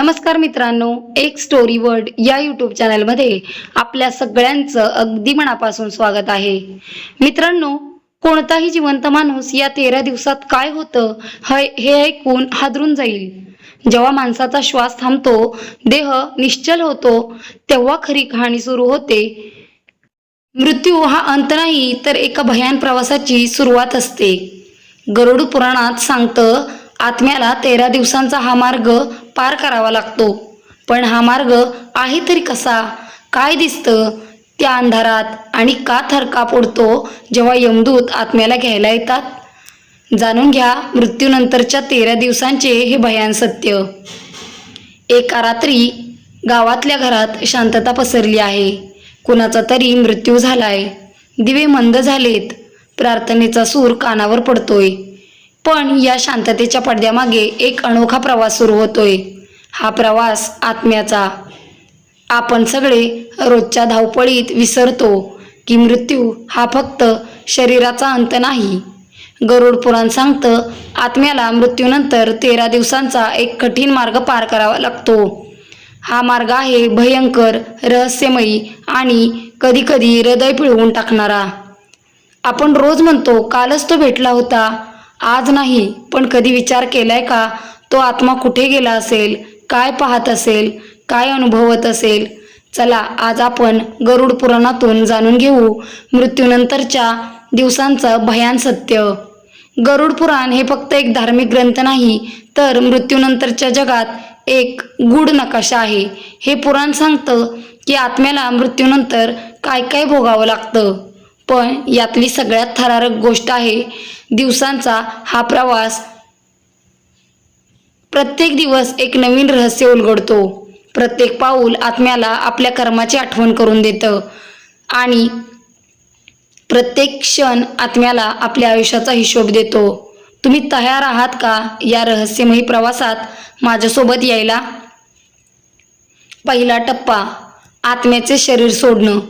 नमस्कार मित्रांनो एक स्टोरी वर्ड या यूट्यूब चॅनलमध्ये आपल्या सगळ्यांचं अगदी मनापासून स्वागत आहे. मित्रांनो कोणताही जिवंत माणूस या तेरा दिवसात काय होतं हे हे ऐकून हादरून जाईल. जेव्हा माणसाचा श्वास थांबतो देह निश्चल होतो तेव्हा खरी कहाणी सुरू होते. मृत्यू हा अंत नाही तर एका भयान प्रवासाची सुरुवात असते. गरुड पुराणात सांगतं आत्म्याला तेरा दिवसांचा हा मार्ग पार करावा लागतो. पण हा मार्ग आहे तरी कसा? काय दिसतं? त्या अंधारात आणि का थरका पडतो जेव्हा यमदूत आत्म्याला घ्यायला येतात? जाणून घ्या मृत्यूनंतरच्या तेरा दिवसांचे हे भयान सत्य. एका रात्री गावातल्या घरात शांतता पसरली आहे. कुणाचा तरी मृत्यू झालाय. दिवे मंद झालेत. प्रार्थनेचा सूर कानावर पडतोय. पण या शांततेच्या पडद्यामागे एक अनोखा प्रवास सुरू होतोय. हा प्रवास आत्म्याचा. आपण सगळे रोजच्या धावपळीत विसरतो की मृत्यू हा फक्त शरीराचा अंत नाही. गरुड पुराण सांगतं आत्म्याला मृत्यूनंतर तेरा दिवसांचा एक कठीण मार्ग पार करावा लागतो. हा मार्ग आहे भयंकर रहस्यमयी आणि कधीकधी हृदय पिळवून टाकणारा. आपण रोज म्हणतो कालच तो भेटला होता. आज नाही पण कधी विचार केलाय का? तो आत्मा कुठे गेला असेल? काय पाहत असेल? काय अनुभवत असेल? चला आज आपण गरुड पुराणातून जाणून घेऊ मृत्यूनंतरच्या दिवसांचं भयान सत्य. गरुड पुराण हे फक्त एक धार्मिक ग्रंथ नाही तर मृत्यूनंतरच्या जगात एक गूढ नकाशा आहे. हे पुराण सांगतं की आत्म्याला मृत्यूनंतर काय काय भोगावं लागतं? पण यातली सगळ्यात थरारक गोष्ट आहे दिवसांचा हा प्रवास. प्रत्येक दिवस एक नवीन रहस्य उलगडतो. प्रत्येक पाऊल आत्म्याला आपल्या कर्माची आठवण करून देतं. आणि प्रत्येक क्षण आत्म्याला आपल्या आयुष्याचा हिशोब देतो. तुम्ही तयार आहात का या रहस्यमयी प्रवासात? माझ्यासोबत यायला? पहिला टप्पा आत्म्याचे शरीर सोडणं.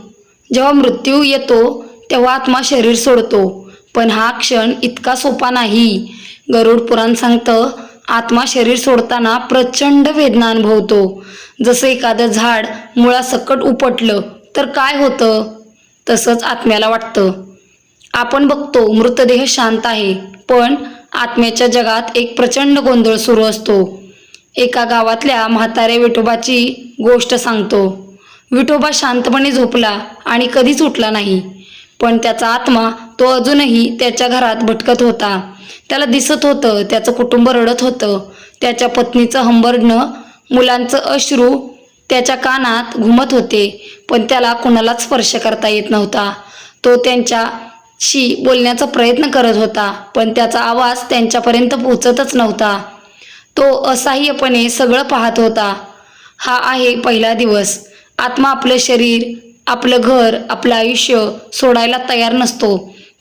जेव्हा मृत्यू येतो तेव्हा आत्मा शरीर सोडतो. पण हा क्षण इतका सोपा नाही. गरुड पुराण सांगतं आत्मा शरीर सोडताना प्रचंड वेदना अनुभवतो. जसं एखादं झाड मुळासकट उपटलं तर काय होतं? तसंच आत्म्याला वाटतं. आपण बघतो मृतदेह शांत आहे. पण आत्म्याच्या जगात एक प्रचंड गोंधळ सुरू असतो. एका गावातल्या म्हाताऱ्या विठोबाची गोष्ट सांगतो. विठोबा शांतपणे झोपला आणि कधीच उठला नाही. पण त्याचा आत्मा तो अजूनही त्याच्या घरात भटकत होता. त्याला दिसत होतं त्याचं कुटुंब रडत होतं. त्याच्या पत्नीचं हंबरणं मुलांचं अश्रू त्याच्या कानात घुमत होते पण त्याला कुणालाच स्पर्श करता येत नव्हता. तो त्यांच्याशी बोलण्याचा प्रयत्न करत होता पण त्याचा आवाज त्यांच्यापर्यंत पोचतच नव्हता. तो असहाय्यपणे सगळं पाहत होता. हा आहे पहिला दिवस. आत्मा आपलं शरीर आपलं घर आपलं आयुष्य सोडायला तयार नसतो.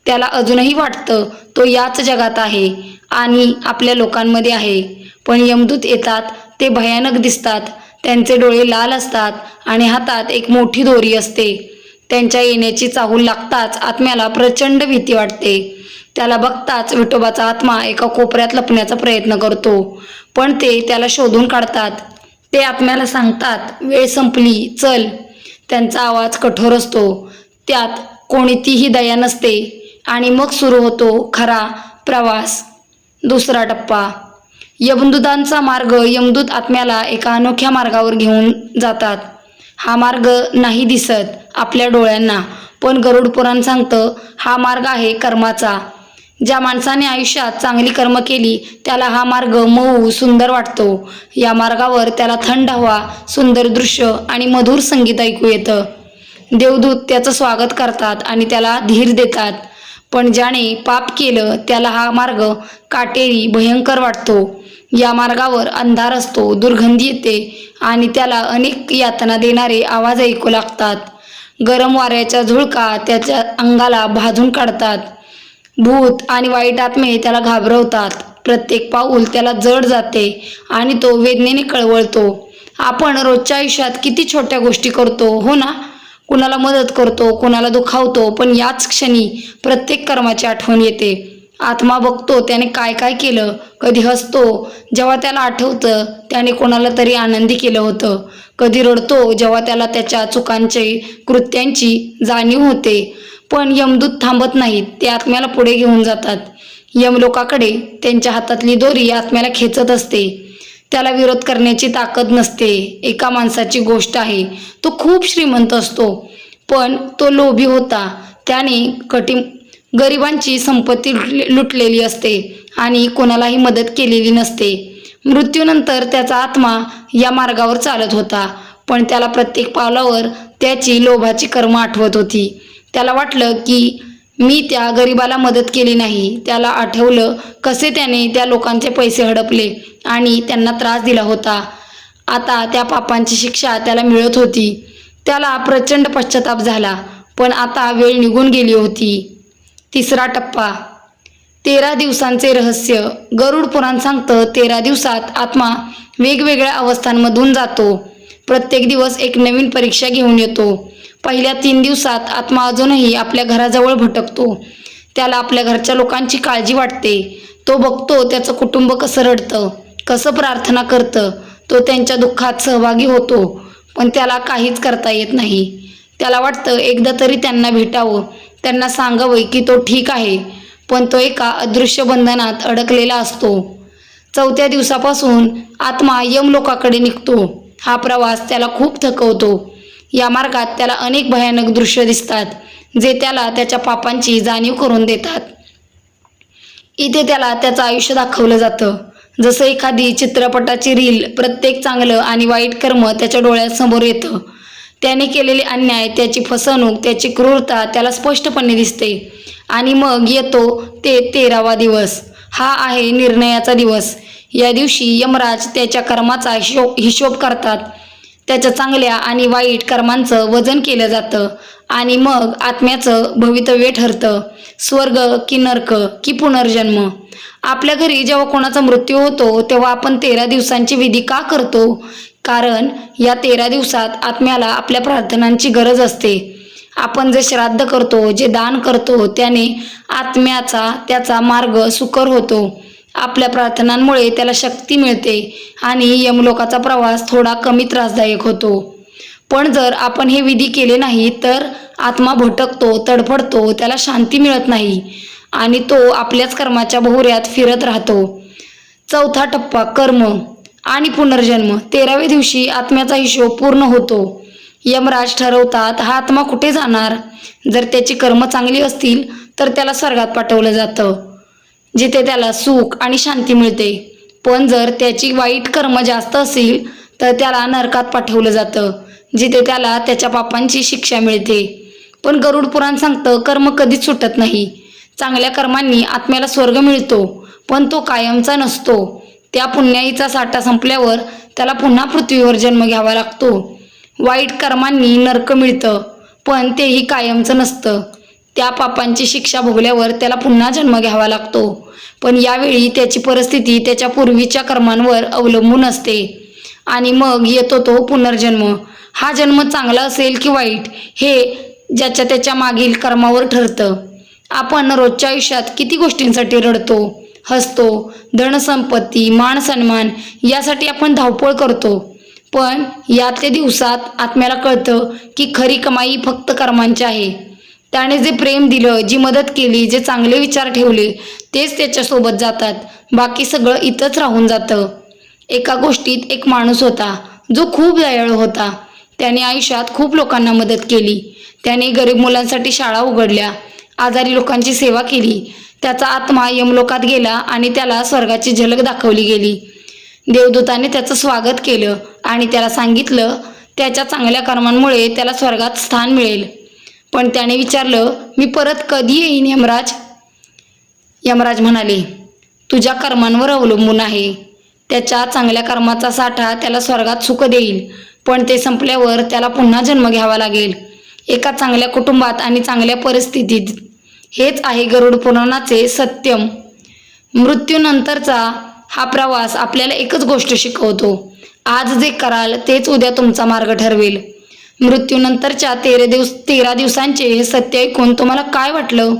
त्याला अजूनही वाटतं तो याच जगात आहे आणि आपल्या लोकांमध्ये आहे. पण यमदूत येतात ते भयानक दिसतात. त्यांचे डोळे लाल असतात आणि हातात एक मोठी दोरी असते. त्यांच्या येण्याची चाहूल लागताच आत्म्याला प्रचंड भीती वाटते. त्याला बघताच विठोबाचा आत्मा एका कोपऱ्यात लपण्याचा प्रयत्न करतो. पण ते त्याला शोधून काढतात. ते आत्म्याला सांगतात वेळ संपली चल. त्यांचा आवाज कठोर असतो. त्यात कोणतीही दया नसते आणि मग सुरू होतो खरा प्रवास. दुसरा टप्पा. यमदूतांचा मार्ग यमदूत आत्म्याला एका अनोख्या मार्गावर घेऊन जातात. हा मार्ग नाही दिसत आपल्या डोळ्यांना पण गरुड पुराण सांगतं हा मार्ग आहे कर्माचा. ज्या माणसाने आयुष्यात चांगली कर्म केली त्याला हा मार्ग मऊ सुंदर वाटतो. या मार्गावर त्याला थंड हवा सुंदर दृश्य आणि मधुर संगीत ऐकू येतं. देवदूत त्याचं स्वागत करतात आणि त्याला धीर देतात. पण ज्याने पाप केलं त्याला हा मार्ग काटेरी भयंकर वाटतो. या मार्गावर अंधार असतो दुर्गंधी येते आणि त्याला अनेक यातना देणारे आवाज ऐकू लागतात. गरम वाऱ्याच्या झुळका त्याच्या अंगाला भाजून काढतात. भूत आणि वाईट आत्मे त्याला घाबरवतात. प्रत्येक पाऊल त्याला जड जाते आणि तो वेदनेने कळवळतो. आपण रोजच्या आयुष्यात किती छोट्या गोष्टी करतो हो ना? कुणाला मदत करतो कुणाला दुखावतो पण याच क्षणी प्रत्येक कर्माची आठवण येते. आत्मा बघतो त्याने काय काय केलं कधी हसतो जेव्हा त्याला आठवतं त्याने कोणाला तरी आनंदी केलं होतं. कधी रडतो जेव्हा त्याला त्याच्या चुकांचे कृत्यांची जाणीव होते. पण यमदूत थांबत नाहीत. ते आत्म्याला पुढे घेऊन जातात. यमलोकाकडे त्यांच्या हातातली दोरी आत्म्याला खेचत असते. त्याला विरोध करण्याची ताकद नसते. एका माणसाची गोष्ट आहे. तो खूप श्रीमंत असतो. पण तो लोभी होता. त्याने कठी गरिबांची संपत्ती लुटलेली असते आणि कोणालाही मदत केलेली नसते. मृत्यूनंतर त्याचा आत्मा या मार्गावर चालत होता. पण त्याला प्रत्येक पावलावर त्याची लोभाची कर्म आठवत होती. त्याला वाटलं की मी त्या गरिबाला मदत केली नाही. त्याला आठवलं कसे त्याने त्या लोकांचे पैसे हडपले आणि त्यांना त्रास दिला होता. आता त्या पापांची शिक्षा त्याला मिळत होती. त्याला प्रचंड पश्चाताप झाला पण आता वेळ निघून गेली होती. तिसरा टप्पा. तेरा दिवसांचे रहस्य. गरुड पुराण सांगतं तेरा दिवसात आत्मा वेगवेगळ्या अवस्थांमधून जातो. प्रत्येक दिवस एक नवीन परीक्षा घेऊन येतो. पहिल्या तीन दिवसात आत्मा अजूनही आपल्या घराजवळ भटकतो. त्याला आपल्या घरच्या लोकांची काळजी वाटते. तो बघतो त्याचं कुटुंब कसं रडतं कसं प्रार्थना करतं तो त्यांच्या दुःखात सहभागी होतो पण त्याला काहीच करता येत नाही. त्याला वाटतं एकदा तरी त्यांना भेटावं त्यांना सांगावं की तो ठीक आहे पण तो एका अदृश्य बंधनात अडकलेला असतो. चौथ्या दिवसापासून आत्मा यमलोकाकडे निघतो. हा प्रवास त्याला खूप थकवतो. या मार्गात त्याला अनेक भयानक दृश्य दिसतात जे त्याला त्याच्या पापांची जाणीव करून देतात. इथे त्याला त्याचं आयुष्य दाखवलं जातं. जसं एखादी चित्रपटाची रील प्रत्येक चांगलं आणि वाईट कर्म त्याच्या डोळ्यासमोर येतं. त्याने केलेले अन्याय त्याची फसवणूक त्याची क्रूरता त्याला स्पष्टपणे दिसते. आणि मग येतो ते तेरावा दिवस. हा आहे निर्णयाचा दिवस. या दिवशी यमराज त्याच्या कर्माचा हिशोब हिशोब करतात. त्याच्या चांगल्या आणि वाईट कर्मांचं वजन केलं जातं आणि मग आत्म्याचं भवितव्य ठरतं. स्वर्ग की नर्क की पुनर्जन्म. आपल्या घरी जेव्हा कोणाचा मृत्यू होतो तेव्हा आपण तेरा दिवसांची विधी का करतो? कारण या तेरा दिवसात आत्म्याला आपल्या प्रार्थनांची गरज असते. आपण जे श्राद्ध करतो जे दान करतो त्याने आत्म्याचा त्याचा मार्ग सुकर होतो. आपल्या प्रार्थनांमुळे त्याला शक्ती मिळते आणि यमलोकाचा प्रवास थोडा कमी त्रासदायक होतो. पण जर आपण हे विधी केले नाही तर आत्मा भटकतो तडफडतो त्याला शांती मिळत नाही आणि तो आपल्याच कर्माच्या भोवऱ्यात फिरत राहतो. चौथा टप्पा कर्म आणि पुनर्जन्म. तेराव्या दिवशी आत्म्याचा हिशोब पूर्ण होतो. यमराज ठरवतात हा आत्मा कुठे जाणार? जर त्याची कर्म चांगली असतील तर त्याला स्वर्गात पाठवलं जातं. जिथे त्याला सुख आणि शांती मिळते. पण जर त्याची वाईट कर्म जास्त असेल तर त्याला नरकात पाठवलं जातं जिथे त्याला त्याच्या पापांची शिक्षा मिळते. पण गरुड पुराण सांगतं कर्म कधीच सुटत नाही. चांगल्या कर्मांनी आत्म्याला स्वर्ग मिळतो पण तो कायमचा नसतो. त्या पुण्याईचा साठा संपल्यावर त्याला पुन्हा पृथ्वीवर जन्म घ्यावा लागतो. वाईट कर्मांनी नरक मिळतं पण तेही कायमचं नसतं. त्या पापांची शिक्षा भोगल्यावर त्याला पुन्हा जन्म घ्यावा लागतो. पण यावेळी त्याची परिस्थिती त्याच्या पूर्वीच्या कर्मांवर अवलंबून असते. आणि मग येतो तो पुनर्जन्म. हा जन्म चांगला असेल की वाईट हे ज्याच्या त्याच्या मागील कर्मावर ठरतं. आपण रोजच्या आयुष्यात किती गोष्टींसाठी रडतो हसतो धनसंपत्ती मान सन्मान यासाठी आपण धावपळ करतो. पण यातल्या दिवसात आत्म्याला कळतं की खरी कमाई फक्त कर्मांची आहे. त्याने जे प्रेम दिलं जी मदत केली जे चांगले विचार ठेवले तेच त्याच्यासोबत जातात. बाकी सगळं इथंच राहून जातं. एका गोष्टीत एक माणूस होता जो खूप दयाळू होता. त्याने आयुष्यात खूप लोकांना मदत केली. त्याने गरीब मुलांसाठी शाळा उघडल्या आजारी लोकांची सेवा केली. त्याचा आत्मा यमलोकात गेला आणि त्याला स्वर्गाची झलक दाखवली गेली. देवदूताने त्याचं स्वागत केलं आणि त्याला सांगितलं त्याच्या चांगल्या कर्मांमुळे त्याला स्वर्गात स्थान मिळेल. पण त्याने विचारलं मी परत कधी येईन यमराज? यमराज म्हणाले तुझ्या कर्मांवर अवलंबून आहे. त्याच्या चांगल्या कर्माचा साठा त्याला स्वर्गात सुख देईल पण ते संपल्यावर त्याला पुन्हा जन्म घ्यावा लागेल. एका चांगल्या कुटुंबात आणि चांगल्या परिस्थितीत हेच आहे गरुड पुराणाचे सत्यम. मृत्यूनंतरचा हा प्रवास आपल्याला एकच गोष्ट शिकवतो. आज जे कराल तेच उद्या तुमचा मार्ग ठरवेल. मृत्यूनंतरच्या तेरा दिवस तेरा दिवसांचे हे सत्य ऐकून तुम्हाला काय वाटलं?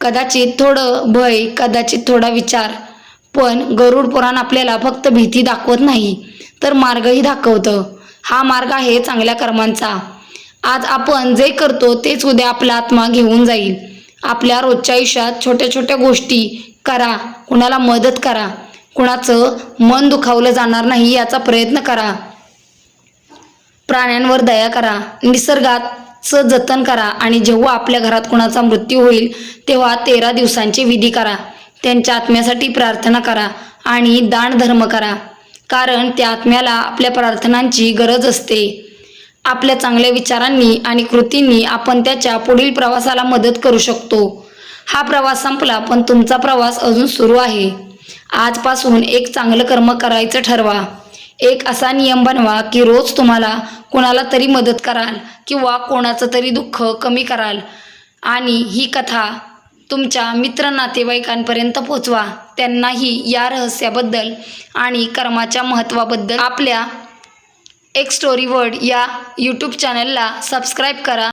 कदाचित थोडं भय कदाचित थोडा विचार. पण गरुड पुराण आपल्याला फक्त भीती दाखवत नाही तर मार्गही दाखवतं. हा मार्ग आहे चांगल्या कर्मांचा. आज आपण जे करतो तेच उद्या आपला आत्मा घेऊन जाईल. आपल्या रोजच्या आयुष्यात छोट्या छोट्या गोष्टी करा कुणाला मदत करा. कुणाचं मन दुखावलं जाणार नाही याचा प्रयत्न करा. प्राण्यांवर दया करा. निसर्गाचं जतन करा आणि जेव्हा आपल्या घरात कुणाचा मृत्यू होईल तेव्हा तेरा दिवसांचे विधी करा. त्यांच्या आत्म्यासाठी प्रार्थना करा आणि दान धर्म करा. कारण त्या आत्म्याला आपल्या प्रार्थनांची गरज असते. आपल्या चांगल्या विचारांनी आणि कृतींनी आपण त्याच्या पुढील प्रवासाला मदत करू शकतो. हा प्रवास संपला पण तुमचा प्रवास अजून सुरू आहे. आजपासून एक चांगलं कर्म करायचं ठरवा. एक असा नियम बनवा की रोज तुम्हाला कोणाला तरी मदत कराल किंवा कोणाचं तरी दुःख कमी कराल. आणि ही कथा तुमच्या मित्र नातेवाईकांपर्यंत पोचवा. त्यांनाही या रहस्याबद्दल आणि कर्माच्या महत्त्वाबद्दल आपल्या एक स्टोरी वर्ड या यूट्यूब चॅनलला सबस्क्राईब करा.